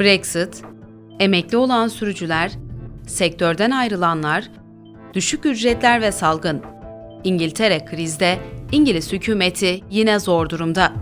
Brexit, emekli olan sürücüler, sektörden ayrılanlar, düşük ücretler ve salgın. İngiltere krizde, İngiliz hükümeti yine zor durumda.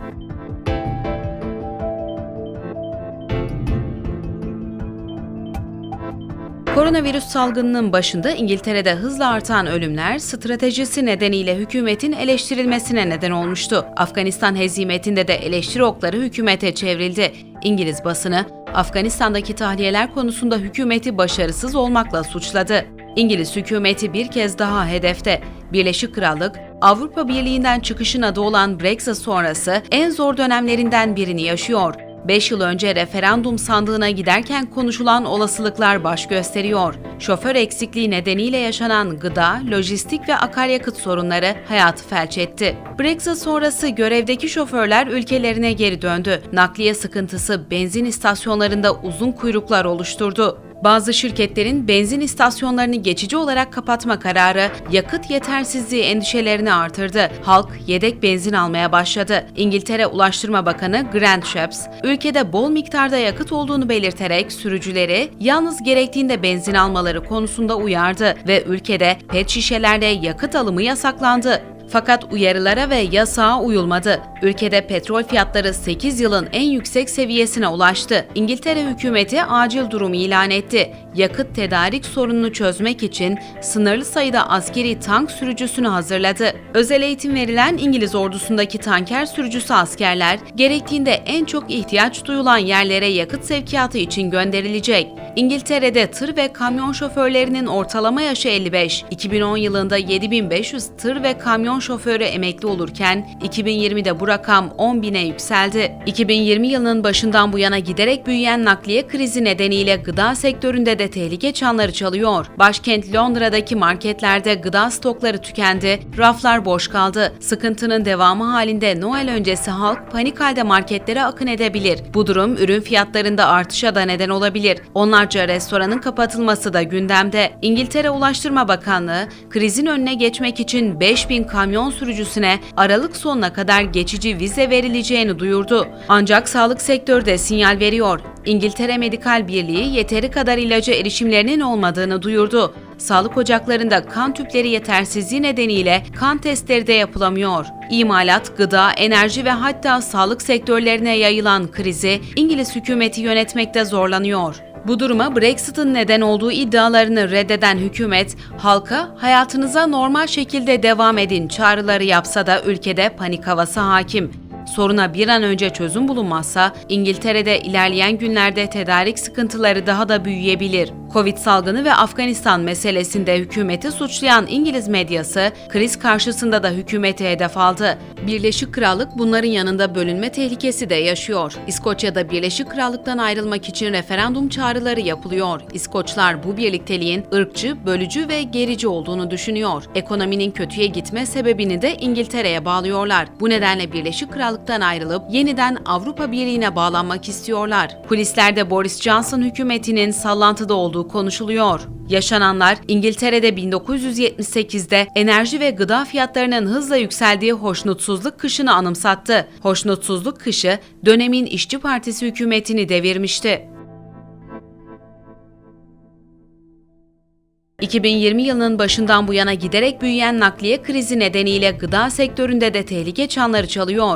Koronavirüs salgınının başında İngiltere'de hızla artan ölümler stratejisi nedeniyle hükümetin eleştirilmesine neden olmuştu. Afganistan hezimetinde de eleştiri okları hükümete çevrildi. İngiliz basını Afganistan'daki tahliyeler konusunda hükümeti başarısız olmakla suçladı. İngiliz hükümeti bir kez daha hedefte. Birleşik Krallık, Avrupa Birliği'nden çıkışın adı olan Brexit sonrası en zor dönemlerinden birini yaşıyor. 5 yıl önce referandum sandığına giderken konuşulan olasılıklar baş gösteriyor. Şoför eksikliği nedeniyle yaşanan gıda, lojistik ve akaryakıt sorunları hayatı felç etti. Brexit sonrası görevdeki şoförler ülkelerine geri döndü. Nakliye sıkıntısı benzin istasyonlarında uzun kuyruklar oluşturdu. Bazı şirketlerin benzin istasyonlarını geçici olarak kapatma kararı yakıt yetersizliği endişelerini artırdı. Halk yedek benzin almaya başladı. İngiltere Ulaştırma Bakanı Grant Shapps, ülkede bol miktarda yakıt olduğunu belirterek sürücüleri yalnız gerektiğinde benzin almaları konusunda uyardı ve ülkede pet şişelerde yakıt alımı yasaklandı. Fakat uyarılara ve yasağa uyulmadı. Ülkede petrol fiyatları 8 yılın en yüksek seviyesine ulaştı. İngiltere hükümeti acil durum ilan etti. Yakıt tedarik sorununu çözmek için sınırlı sayıda askeri tank sürücüsünü hazırladı. Özel eğitim verilen İngiliz ordusundaki tanker sürücüsü askerler gerektiğinde en çok ihtiyaç duyulan yerlere yakıt sevkiyatı için gönderilecek. İngiltere'de tır ve kamyon şoförlerinin ortalama yaşı 55. 2010 yılında 7500 tır ve kamyon şoförü emekli olurken 2020'de bu rakam 10 bine yükseldi. 2020 yılının başından bu yana giderek büyüyen nakliye krizi nedeniyle gıda sektöründe de tehlike çanları çalıyor. Başkent Londra'daki marketlerde gıda stokları tükendi, raflar boş kaldı. Sıkıntının devamı halinde Noel öncesi halk panik halde marketlere akın edebilir. Bu durum ürün fiyatlarında artışa da neden olabilir. Onlarca restoranın kapatılması da gündemde. İngiltere Ulaştırma Bakanlığı krizin önüne geçmek için 5000 kamyon sürücüsüne Aralık sonuna kadar geçici vize verileceğini duyurdu. Ancak sağlık sektörü de sinyal veriyor. İngiltere Medikal Birliği yeteri kadar ilaca erişimlerinin olmadığını duyurdu. Sağlık ocaklarında kan tüpleri yetersizliği nedeniyle kan testleri de yapılamıyor. İmalat, gıda, enerji ve hatta sağlık sektörlerine yayılan krizi İngiliz hükümeti yönetmekte zorlanıyor. Bu duruma Brexit'in neden olduğu iddialarını reddeden hükümet, halka hayatınıza normal şekilde devam edin çağrıları yapsa da ülkede panik havası hakim. Soruna bir an önce çözüm bulunmazsa İngiltere'de ilerleyen günlerde tedarik sıkıntıları daha da büyüyebilir. Covid salgını ve Afganistan meselesinde hükümeti suçlayan İngiliz medyası kriz karşısında da hükümeti hedef aldı. Birleşik Krallık bunların yanında bölünme tehlikesi de yaşıyor. İskoçya'da Birleşik Krallık'tan ayrılmak için referandum çağrıları yapılıyor. İskoçlar bu birlikteliğin ırkçı, bölücü ve gerici olduğunu düşünüyor. Ekonominin kötüye gitme sebebini de İngiltere'ye bağlıyorlar. Bu nedenle Birleşik Krallık'tan ayrılıp yeniden Avrupa Birliği'ne bağlanmak istiyorlar. Kulislerde Boris Johnson hükümetinin sallantıda olduğu konuşuluyor. Yaşananlar İngiltere'de 1978'de enerji ve gıda fiyatlarının hızla yükseldiği hoşnutsuzluk kışını anımsattı. Hoşnutsuzluk kışı dönemin İşçi Partisi hükümetini devirmişti. 2020 yılının başından bu yana giderek büyüyen nakliye krizi nedeniyle gıda sektöründe de tehlike çanları çalıyor.